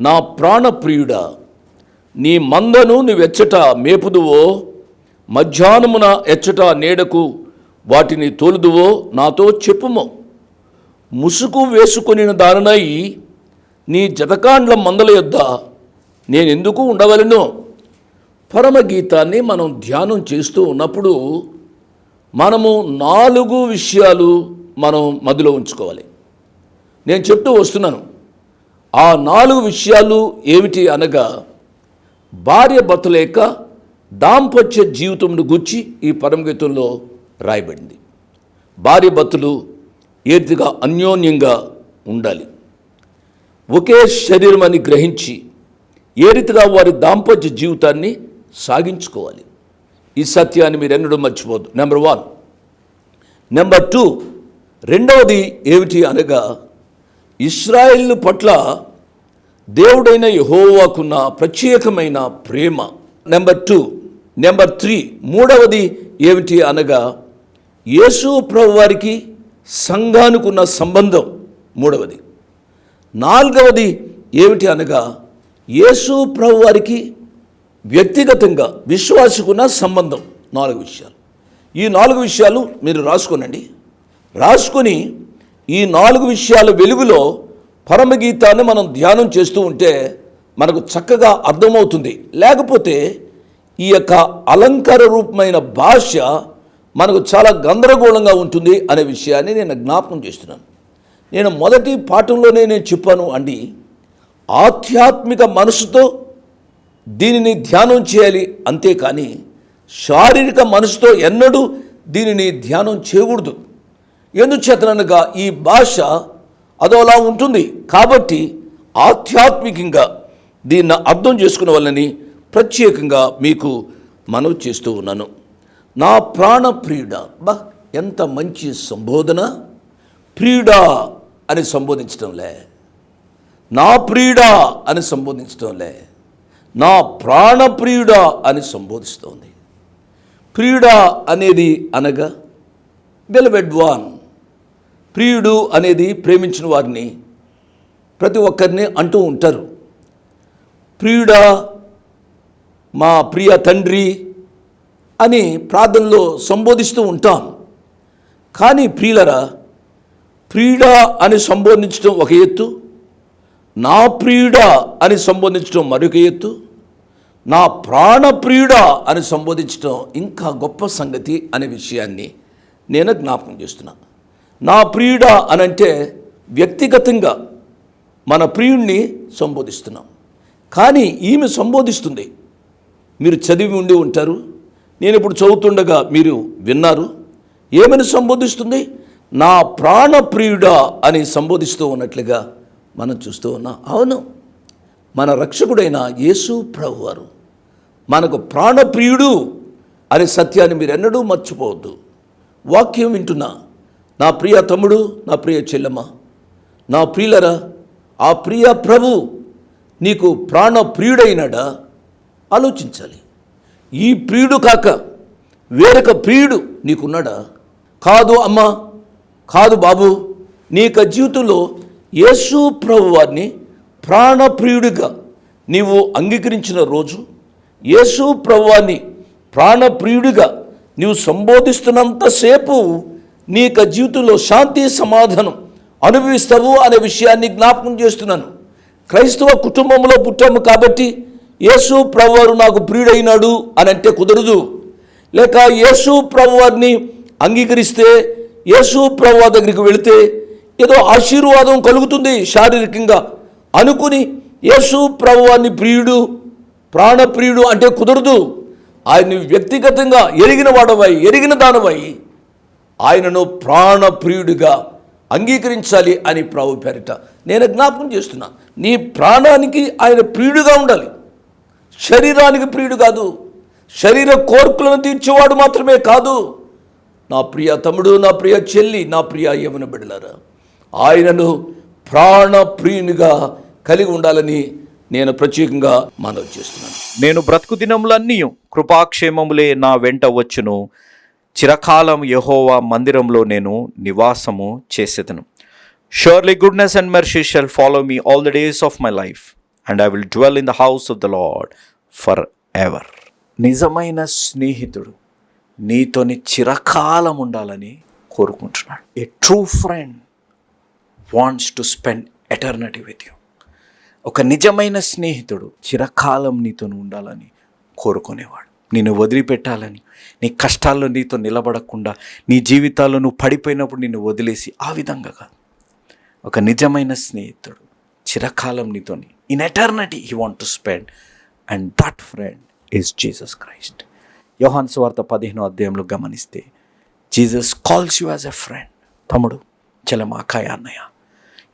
నా ప్రాణప్రియుడా నీ మందను నువ్వెచ్చట మేపుదువో మధ్యాహ్నమున ఎచ్చట నీడకు వాటిని తోలుదువో నాతో చెప్పుము. ముసుగు వేసుకొని దానినై నీ జతకాండ్ల మందల యొద్ద నేనెందుకు ఉండవలను? పరమగీతాన్ని మనం ధ్యానం చేస్తూ ఉన్నప్పుడు మనము నాలుగు విషయాలు మనం మదిలో ఉంచుకోవాలి. నేను చెప్తూ వస్తున్నాను. ఆ నాలుగు విషయాలు ఏమిటి అనగా భార్య భర్తల యొక్క దాంపత్య జీవితంను గుచ్చి ఈ పరమగీతంలో రాయబడింది. భార్య భర్తలు ఏదిగా అన్యోన్యంగా ఉండాలి? ఒకే శరీరం అని గ్రహించి ఏ రీతిగా వారి దాంపత్య జీవితాన్ని సాగించుకోవాలి? ఈ సత్యాన్ని మీరు ఎన్నడూ మర్చిపోదు నెంబర్ వన్ నెంబర్ టూ రెండవది ఏమిటి అనగా ఇస్రాయిల్ పట్ల దేవుడైన యహోవాకున్న ప్రత్యేకమైన ప్రేమ. నెంబర్ టూ నెంబర్ త్రీ మూడవది ఏమిటి అనగా యేసు ప్రభు వారికి సంబంధం. మూడవది. నాలుగవది ఏమిటి అనగా యేసు ప్రభు వారికి వ్యక్తిగతంగా విశ్వాసకున్న సంబంధం. నాలుగు విషయాలు. ఈ నాలుగు విషయాలు మీరు రాసుకోనండి. రాసుకొని ఈ నాలుగు విషయాల వెలుగులో పరమగీతాన్ని మనం ధ్యానం చేస్తూ ఉంటే మనకు చక్కగా అర్థమవుతుంది. లేకపోతే ఈ యొక్క అలంకార రూపమైన భాష మనకు చాలా గందరగోళంగా ఉంటుంది అనే విషయాన్ని నేను జ్ఞాపకం చేస్తున్నాను. నేను మొదటి పాఠంలోనే నేను చెప్పాను అండి ఆధ్యాత్మిక మనసుతో దీనిని ధ్యానం చేయాలి అంతేకాని శారీరక మనసుతో ఎన్నడూ దీనిని ధ్యానం చేయకూడదు. ఎందుచేతనగా ఈ భాష అదోలా ఉంటుంది. కాబట్టి ఆధ్యాత్మికంగా దీన్ని అర్థం చేసుకున్న వాళ్ళని ప్రత్యేకంగా మీకు మనవి చేస్తూ ఉన్నాను. నా ప్రాణ ప్రియుడ బా ఎంత మంచి సంబోధన. ప్రియుడా అని సంబోధించడంలే నా ప్రియుడా అని సంబోధించడంలే నా ప్రాణప్రియుడా అని సంబోధిస్తోంది. ప్రియుడా అనేది అనగా బెలబెడ్ వాన్ ప్రియుడు అనేది ప్రేమించిన వారిని ప్రతి ఒక్కరిని అంటూ ఉంటారు. ప్రియుడా మా ప్రియ తండ్రి అని ప్రార్థనలో సంబోధిస్తూ ఉంటాం. కానీ ప్రియులరా ప్రియుడా అని సంబోధించడం ఒక ఎత్తు నా ప్రియుడా అని సంబోధించడం మరొక ఎత్తు నా ప్రాణప్రియుడా అని సంబోధించడం ఇంకా గొప్ప సంగతి అనే విషయాన్ని నేను జ్ఞాపకం చేస్తున్నాను నా ప్రియుడా అని అంటే వ్యక్తిగతంగా మన ప్రియుణ్ణి సంబోధిస్తున్నాం. కానీ ఈమె సంబోధిస్తుంది. మీరు చదివి ఉండి ఉంటారు. నేను ఇప్పుడు చదువుతుండగా మీరు విన్నారు. ఏమని సంబోధిస్తుంది? నా ప్రాణప్రియుడా అని సంబోధిస్తూ ఉన్నట్లుగా మనం చూస్తూ ఉన్నాం. అవును. మన రక్షకుడైన యేసు ప్రభువారు మనకు ప్రాణప్రియుడు అనే సత్యాన్ని మీరు ఎన్నడూ మర్చిపోవద్దు. వాక్యం వింటున్నా. నా ప్రియ తమ్ముడు నా ప్రియ చెల్లెమ్మ నా ప్రియులరా ఆ ప్రియ ప్రభు నీకు ప్రాణ ప్రియుడైనాడా ఆలోచించాలి. ఈ ప్రియుడు కాక వేరొక ప్రియుడు నీకున్నాడా? కాదు అమ్మా కాదు బాబు నీ యొక్క జీవితంలో యేసు ప్రభు వారిని ప్రాణప్రియుడిగా నీవు అంగీకరించిన రోజు యేసు ప్రభువాన్ని ప్రాణప్రియుడిగా నీవు సంబోధిస్తున్నంతసేపు నీ యొక్క జీవితంలో శాంతి సమాధానం అనుభవిస్తావు అనే విషయాన్ని జ్ఞాపకం చేస్తున్నాను. క్రైస్తవ కుటుంబంలో పుట్టాము కాబట్టి యేసు ప్రభువారు నాకు ప్రియుడైనాడు అని అంటే కుదరదు. లేక యేసు ప్రభువారిని అంగీకరిస్తే యేసు ప్రభువారి దగ్గరికి వెళితే ఏదో ఆశీర్వాదం కలుగుతుంది శారీరకంగా. అనుకుని యేసు ప్రభువారిని ప్రియుడు ప్రాణప్రియుడు అంటే కుదరదు. ఆయన్ని వ్యక్తిగతంగా ఎరిగిన వాడవై ఎరిగిన దానవై ఆయనను ప్రాణప్రియుడిగా అంగీకరించాలి అని ప్రభు పేరిట నేను జ్ఞాపకం చేస్తున్నా. నీ ప్రాణానికి ఆయన ప్రియుడిగా ఉండాలి. శరీరానికి ప్రియుడు కాదు. శరీర కోర్కులను తీర్చేవాడు మాత్రమే కాదు. నా ప్రియ తమ్ముడు నా ప్రియ చెల్లి నా ప్రియ యమున బిడ్డలారా ఆయనను ప్రాణప్రియునిగా కలిగి ఉండాలని నేను ప్రత్యేకంగా మనవి చేస్తున్నాను. నేను బ్రతుకు దినములన్నీ కృపాక్షేమములే నా వెంట వచ్చును. చిరకాలం యహోవా మందిరంలో నేను నివాసము చేసేదను. Surely goodness and mercy shall follow me all the days of my life and I will dwell in the house of the Lord forever నిజమైన స్నేహితుడు నీతోని చిరకాలం ఉండాలని కోరుకుంటున్నాడు. A true friend wants to spend eternity with you ఒక నిజమైన స్నేహితుడు చిరకాలం నీతో ఉండాలని కోరుకునేవాడు. నిన్ను వదిలిపెట్టాలని. నీ కష్టాల్లో నీతో నిలబడకుండా నీ జీవితాల్లో నువ్వు పడిపోయినప్పుడు నిన్ను వదిలేసి ఆ విధంగా కాదు. ఒక నిజమైన స్నేహితుడు చిరకాలం నీతోని in eternity he want to spend and that friend is Jesus Christ యోహాన్ సువార్త పదిహేనో అధ్యాయంలో గమనిస్తే Jesus calls you as a friend తమ్ముడు చలమాకాయ అన్నయ్య.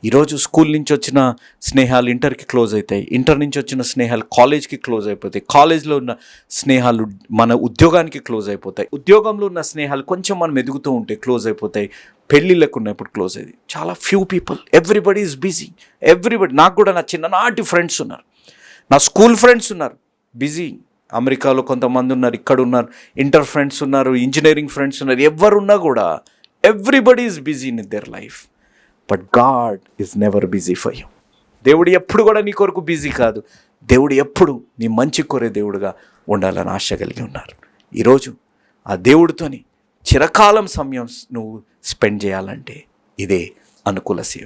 ఈరోజు స్కూల్ నుంచి వచ్చిన స్నేహాలు ఇంటర్కి క్లోజ్ అవుతాయి. ఇంటర్ నుంచి వచ్చిన స్నేహాలు కాలేజ్కి క్లోజ్ అయిపోతాయి. కాలేజ్లో ఉన్న స్నేహాలు మన ఉద్యోగానికి క్లోజ్ అయిపోతాయి. ఉద్యోగంలో ఉన్న స్నేహాలు కొంచెం మనం ఎదుగుతూ ఉంటే క్లోజ్ అయిపోతాయి. పెళ్ళిళ్ళకు ఉన్నప్పుడు క్లోజ్ అయ్యేది. చాలా few people everybody is busy everybody నాకు కూడా నా చిన్ననాటి ఫ్రెండ్స్ ఉన్నారు. నా స్కూల్ ఫ్రెండ్స్ ఉన్నారు. బిజీ అమెరికాలో కొంతమంది ఉన్నారు ఇక్కడ ఉన్నారు. ఇంటర్ ఫ్రెండ్స్ ఉన్నారు ఇంజనీరింగ్ ఫ్రెండ్స్ ఉన్నారు. ఎవరున్నా కూడా everybody is busy in their life but God is never busy for you దేవుడు ఎప్పుడు కూడా నీ కొరకు బిజీ కాదు. దేవుడు ఎప్పుడు నీ మంచి కోరే దేవుడుగా ఉండాలని ఆశ కలిగి ఉన్నారు. ఈరోజు ఆ దేవుడితోని చిరకాలం సమయం నువ్వు స్పెండ్ చేయాలంటే ఇదే అనుకూల సమయం.